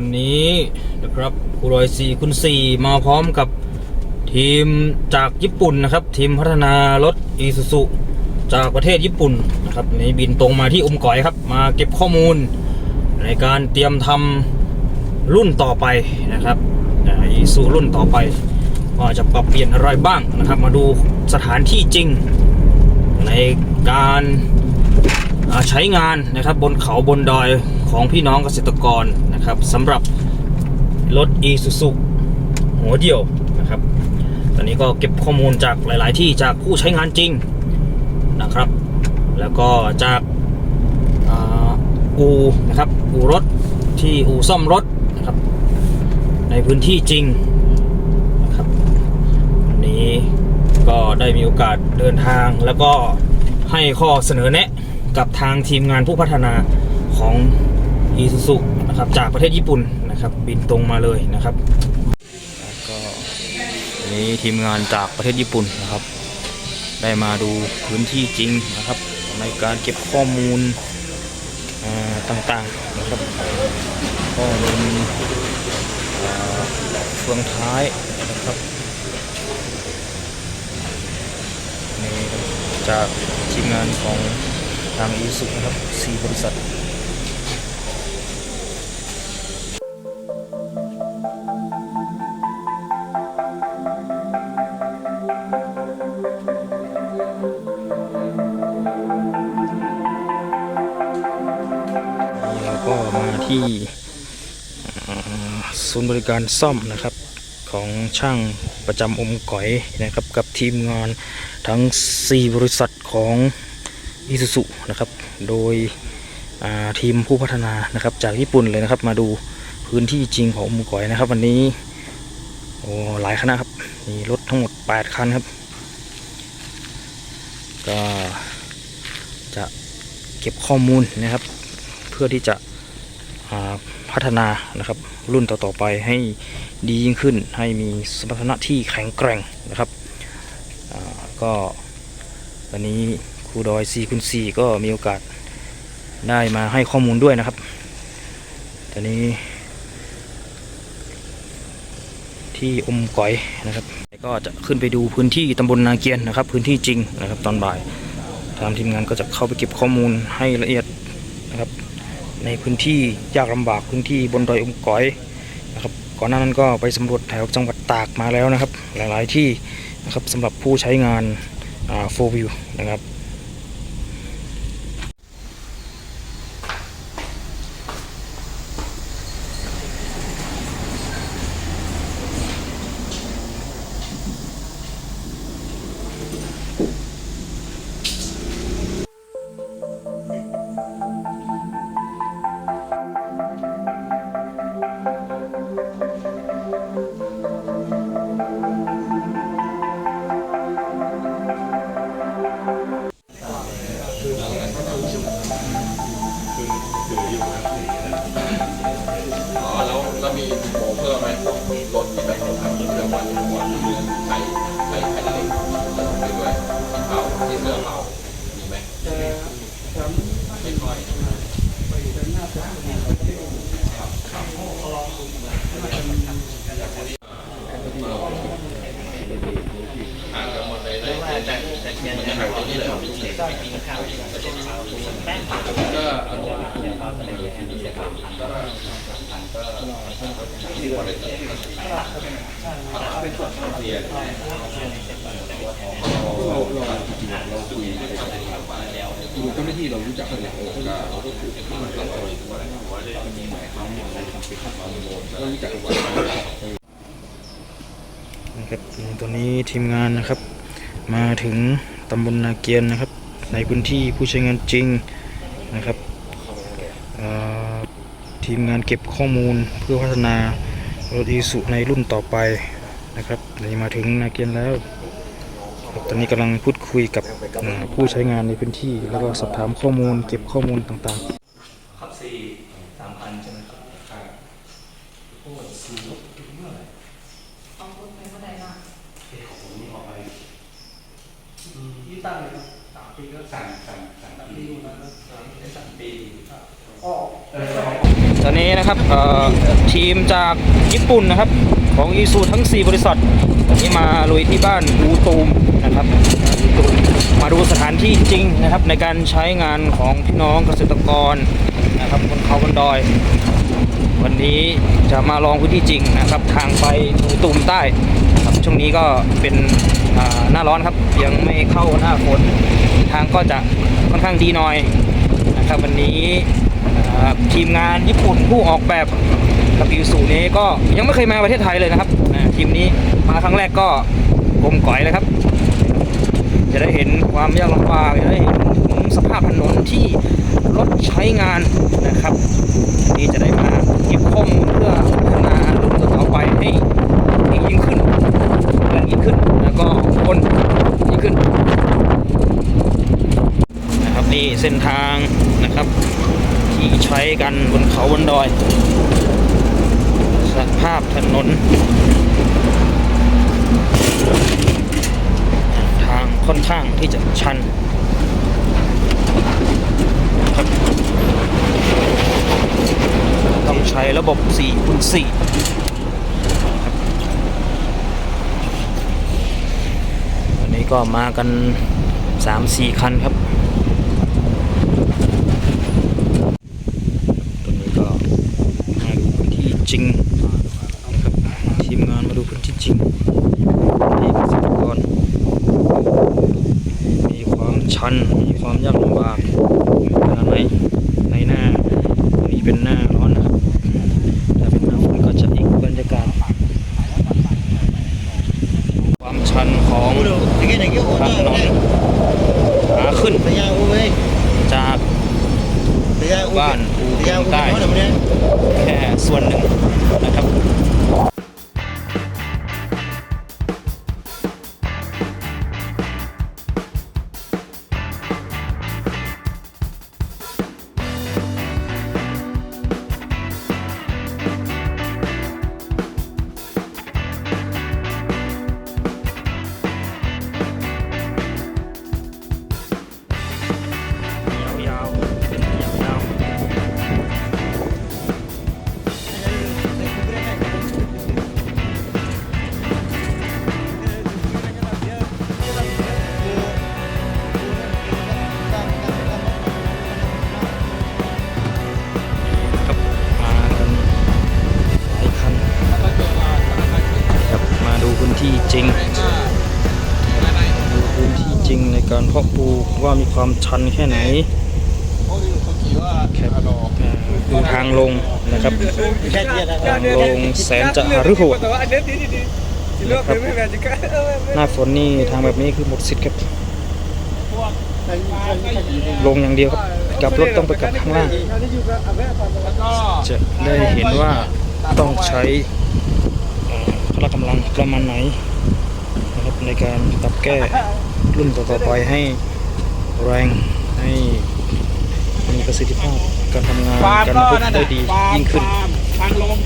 วันนี้นะครับครูรอยซีคุณสี่มาพร้อมกับทีมจากญี่ปุ่นนะครับ ทีมพัฒนารถอีซูซุจากประเทศญี่ปุ่นนะครับในบินตรงมาที่อมก๋อยครับ มาเก็บข้อมูล ในการเตรียมทำรุ่นต่อไปนะครับอีซูรุ่นต่อไปว่าจะปรับเปลี่ยนอะไรบ้างนะครับ มาดูสถานที่จริง ในการใช้งานนะครับบนเขาบนดอยของพี่น้องเกษตรกร นะครับสำหรับรถ e s u s u หัวเดียวนะครับ ตอนนี้ก็เก็บข้อมูลจากหลาย ๆ ที่จากผู้ใช้งานจริงนะครับ แล้วก็จากอ่าอูนะครับอูรถที่อูซ่อมรถนะครับ ในพื้นที่จริงนะครับวันนี้ก็ได้มีโอกาสเดินทาง แล้วก็ให้ข้อเสนอแนะกับทางทีมงานผู้พัฒนาของอีซูซุ นะครับ จากประเทศญี่ปุ่นนะครับ บินตรงมาเลยนะครับก็วันนี้ทีมงานจากประเทศญี่ปุ่นนะครับ ได้มาดูพื้นที่จริงนะครับ ในการเก็บข้อมูลต่างๆนะครับข้อมูลเฟืองท้ายนะครับนี่จากทีมงานของทางอีสุนะครับสี่บริษัท ที่ศูนย์บริการซ่อมนะครับของช่างประจำอมก๋อยนะครับกับทีมงานทั้ง 4 บริษัทของอิซูซุนะครับโดยทีมผู้พัฒนานะครับจากญี่ปุ่นเลยนะครับ มาดูพื้นที่จริงของอมก๋อยนะครับ วันนี้โอ้หลายคณะครับมีรถทั้งหมด 8 คันครับ ก็จะเก็บข้อมูลนะครับ เพื่อที่จะ พัฒนานะครับรุ่นต่อๆไปให้ดียิ่งขึ้น ให้มีสมรรถนะที่แข็งแกร่งนะครับก็วันนี้ครูดอยซีคุณซีก็มีโอกาสได้มาให้ข้อมูลด้วยนะครับตอนนี้ ที่อมก๋อยนะครับ ก็จะขึ้นไปดูพื้นที่ตำบลนาเกียนนะครับ พื้นที่จริงนะครับ ตอนบ่ายทางทีมงานก็จะเข้าไปเก็บข้อมูลให้ละเอียด ในพื้นที่ยากลำบากพื้นที่บนดอยอมก๋อยนะครับก่อนหน้านั้นก็ไปสำรวจแถวจังหวัดตากมาแล้วนะครับ หลายๆที่นะครับสำหรับผู้ใช้งานโฟวิวนะครับ เพิ่มไหมพวกรถที่แบบทำเรื่องวันวันเดือนใช้ใช้แผ่นเหล็กไปด้วยที่เผาที่เสื้อเผามีไหมไม่ค่อยห่างกันหมด เลยได้แต่แต่แต่มันจะห่างตรงนี้เลยเหรอก็เอาเราเราจริงๆเราคุยคือเจ้าหน้าที่เรารู้จักกันแล้วเราก็คือเรารู้จักกันนะครับตัวนี้ทีมงานนะครับ มาถึงตำบลนาเกียนนะครับ ในพื้นที่ผู้ใช้งานจริงนะครับเอ่อ ทีมงานเก็บข้อมูลเพื่อพัฒนารถอีสุในรุ่นต่อไปนะครับนี่มาถึงนาเกียนแล้ว ตอนนี้กำลังพูดคุยกับผู้ใช้งานในพื้นที่ แล้วก็สอบถามข้อมูล เก็บข้อมูลต่างๆ ครับสี่สามพันใช่ไหมครับที่ตั้งเลยครับสามปีก็สั่งสั่งสั่งปีอยู่แล้วนะได้สามปีครับ ตอนนี้นะครับทีมจากญี่ปุ่นนะครับของอีซูทั้ง 4 บริษัทวันนี้มาลุยที่บ้านอูตูมนะครับอูตูมมาดูสถานที่จริงนะครับ ในการใช้งานของพี่น้องเกษตรกรนะครับบนเขาบนดอย วันนี้จะมาลองพื้นที่จริงนะครับ ทางไปอูตูมใต้ครับช่วงนี้ก็เป็นหน้าร้อนครับยังไม่เข้าหน้าฝนทางก็จะค่อนข้างดีหน่อยนะครับวันนี้ ทีมงานญี่ปุ่นผู้ออกแบบกับอิวสูนี้ก็ยังไม่เคยมาประเทศไทยเลยนะครับทีมนี้มาครั้งแรกก็กลมก่อยเลยครับ จะได้เห็นความยากลำบากจะได้เห็นสภาพถนนที่รถใช้งานนะครับ นี่จะได้มาเก็บข้อมูลเพื่อพัฒนารุ่นต่อไปให้ให้ยิ่งขึ้นแรงยิ่งขึ้นแล้วก็คนยิ่งขึ้นนะครับนี่เส้นทางนะครับ ที่ใช้กันบนเขาบนดอย สภาพถนน ทางค่อนข้างที่จะชันครับต้องใช้ระบบ4คูณ4วันนี้ก็มากัน 3-4 คันครับ ตอนนี้ก็มาดูพื้นที่ จริงนะครับทีมงานมาดูพื้นที่จริงที่เกษตรกรมีความชันมีความยากลำบากขนาดไหนในหน้านี่เป็นหน้าร้อนนะครับถ้าเป็นหน้าฝนก็จะอีกบรรยากาศ ความชันของทางถนนขาขึ้นจาก บ้านอู่ใต้แค่ส่วนหนึ่งนะครับ จริงในการเพาะปลูกว่ามีความชันแค่ไหนครับอ่าดูทางลงนะครับทางลงแสนจะหารือโหดนะครับหน้าฝนนี่ทางแบบนี้คือหมดสิทธิ์ครับลงอย่างเดียวครับกลับรถต้องไปกลับข้างล่างจะได้เห็นว่าต้องใช้พละกำลังประมาณไหนนะครับในการปรับแก้ รุ่นต่อๆไปให้แรงให้มีประสิทธิภาพการทำงานการบรรทุกได้ดียิ่งขึ้นทางลง